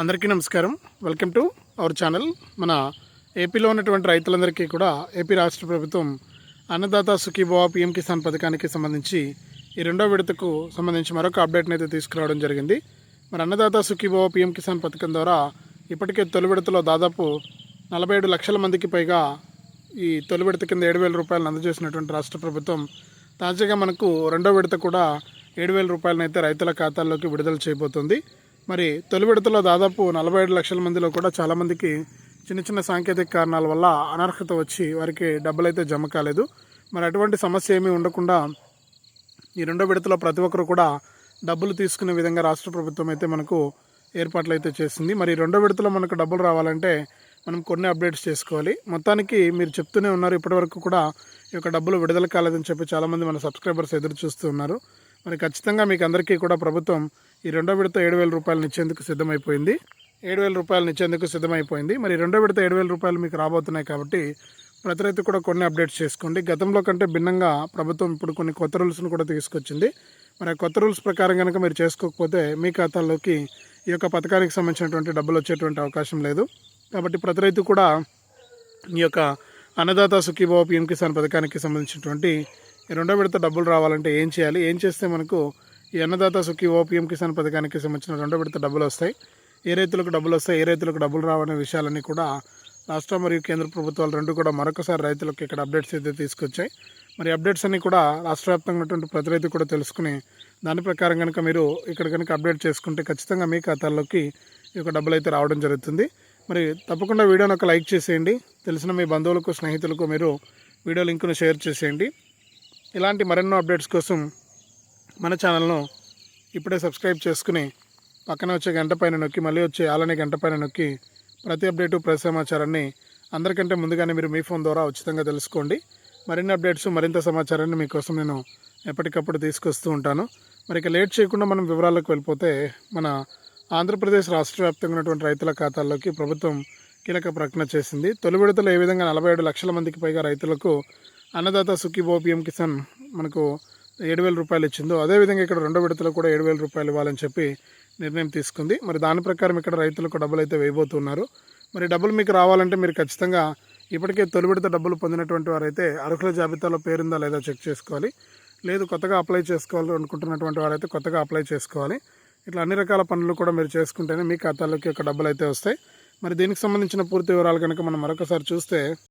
అందరికీ నమస్కారం. Welcome to our channel మన ఏపీలో ఉన్నటువంటి రైతులందరికీ కూడా ఏపీ రాష్ట్ర ప్రభుత్వం అన్నదాత సుఖీభవ పిఎం కిసాన్ పథకానికి సంబంధించి ఈ రెండో విడతకు సంబంధించి మరొక అప్డేట్ని అయితే తీసుకురావడం జరిగింది. మరి అన్నదాత సుఖీభవ పిఎం కిసాన్ పథకం ద్వారా ఇప్పటికే తొలి విడతలో దాదాపు నలభై ఏడు లక్షల మందికి పైగా ఈ తొలి విడత కింద ఏడు వేల రూపాయలను అందజేసినటువంటి రాష్ట్ర ప్రభుత్వం తాజాగా మనకు రెండో విడత కూడా ఏడు వేల రూపాయలను అయితే రైతుల ఖాతాల్లోకి విడుదల చేయబోతుంది. మరి తొలి విడతలో దాదాపు నలభై ఏడు లక్షల మందిలో కూడా చాలామందికి చిన్న చిన్న సాంకేతిక కారణాల వల్ల అనర్హత వచ్చి వారికి డబ్బులు అయితే జమ కాలేదు. మరి అటువంటి సమస్య ఏమీ ఉండకుండా ఈ రెండో విడతలో ప్రతి ఒక్కరు కూడా డబ్బులు తీసుకునే విధంగా రాష్ట్ర ప్రభుత్వం అయితే మనకు ఏర్పాట్లు అయితే చేసింది. మరి రెండో విడతలో మనకు డబ్బులు రావాలంటే మనం కొన్ని అప్డేట్స్ చేసుకోవాలి. మొత్తానికి మీరు చెప్తూనే ఉన్నారు ఇప్పటివరకు కూడా ఈ యొక్క డబ్బులు విడుదల కాలేదని చెప్పి చాలామంది మన సబ్స్క్రైబర్స్ ఎదురు చూస్తూ ఉన్నారు. మరి ఖచ్చితంగా మీకు అందరికీ కూడా ప్రభుత్వం ఈ రెండో విడత ఏడు వేల రూపాయలను ఇచ్చేందుకు సిద్ధమైపోయింది. ఏడు వేల రూపాయలను ఇచ్చేందుకు సిద్ధమైపోయింది. మరి రెండో విడత ఏడు వేల రూపాయలు మీకు రాబోతున్నాయి కాబట్టి ప్రతి రైతు కూడా కొన్ని అప్డేట్స్ చేసుకోండి. గతంలో కంటే భిన్నంగా ప్రభుత్వం ఇప్పుడు కొన్ని కొత్త రూల్స్ను కూడా తీసుకొచ్చింది. మరి ఆ కొత్త రూల్స్ ప్రకారం కనుక మీరు చేసుకోకపోతే మీ ఖాతాల్లోకి ఈ యొక్క పథకానికి సంబంధించినటువంటి డబ్బులు వచ్చేటువంటి అవకాశం లేదు. కాబట్టి ప్రతి రైతు కూడా ఈ యొక్క అన్నదాత సుఖీభావ పిఎం కిసాన్ పథకానికి సంబంధించినటువంటి ఈ రెండో విడత డబ్బులు రావాలంటే ఏం చేయాలి? ఏం చేస్తే మనకు ఈ అన్నదాత సుఖీభావ ఓపీఎం కిసాన్ పథకానికి సంబంధించిన రెండో విడత డబ్బులు వస్తాయి? ఏ రైతులకు డబ్బులు వస్తాయి? ఏ రైతులకు డబ్బులు రావనే విషయాలన్నీ కూడా రాష్ట్ర మరియు కేంద్ర ప్రభుత్వాలు రెండు కూడా మరొకసారి రైతులకు ఇక్కడ అప్డేట్స్ అయితే తీసుకొచ్చాయి. మరి అప్డేట్స్ అన్నీ కూడా రాష్ట్ర వ్యాప్తంగా ఉన్నటువంటి ప్రతి రైతు కూడా తెలుసుకుని దాని ప్రకారం కనుక మీరు ఇక్కడ కనుక అప్డేట్ చేసుకుంటే ఖచ్చితంగా మీ ఖాతాల్లోకి ఈ యొక్క డబ్బులు అయితే రావడం జరుగుతుంది. మరి తప్పకుండా వీడియోని ఒక లైక్ చేసేయండి. తెలిసిన మీ బంధువులకు స్నేహితులకు మీరు వీడియో లింకును షేర్ చేసేయండి. ఇలాంటి మరెన్నో అప్డేట్స్ కోసం మన ఛానల్ను ఇప్పుడే సబ్స్క్రైబ్ చేసుకుని పక్కన వచ్చే గంట పైన నొక్కి మళ్ళీ వచ్చే ఆలనే గంట పైన నొక్కి ప్రతి అప్డేటు ప్రతి సమాచారాన్ని అందరికంటే ముందుగానే మీరు మీ ఫోన్ ద్వారా ఉచితంగా తెలుసుకోండి. మరిన్ని అప్డేట్స్ మరింత సమాచారాన్ని మీకోసం నేను ఎప్పటికప్పుడు తీసుకొస్తూ ఉంటాను. మరి ఇక లేట్ చేయకుండా మనం వివరాలకు వెళ్ళిపోతే మన ఆంధ్రప్రదేశ్ రాష్ట్ర వ్యాప్తంగా ఉన్నటువంటి రైతుల ఖాతాల్లోకి ప్రభుత్వం కీలక ప్రకటన చేసింది. తొలి విడతలో ఏ విధంగా నలభై ఏడు లక్షల మందికి పైగా రైతులకు అన్నదాత సుఖీభో పిఎం కిసాన్ మనకు ఏడు వేల రూపాయలు ఇచ్చిందో అదేవిధంగా ఇక్కడ రెండో విడతలో కూడా ఏడు వేల రూపాయలు ఇవ్వాలని చెప్పి నిర్ణయం తీసుకుంది. మరి దాని ప్రకారం ఇక్కడ రైతులకు డబ్బులు అయితే వేయబోతున్నారు. మరి డబ్బులు మీకు రావాలంటే మీరు ఖచ్చితంగా ఇప్పటికే తొలి విడత డబ్బులు పొందినటువంటి వారైతే అర్హుల జాబితాలో పేరుందా లేదా చెక్ చేసుకోవాలి. లేదు కొత్తగా అప్లై చేసుకోవాలి అనుకుంటున్నటువంటి వారైతే కొత్తగా అప్లై చేసుకోవాలి. ఇట్లా అన్ని రకాల పనులు కూడా మీరు చేసుకుంటేనే మీ ఖాతాలోకి ఒక డబ్బులు అయితే వస్తాయి. మరి దీనికి సంబంధించిన పూర్తి వివరాలు కనుక మనం మరొకసారి చూస్తే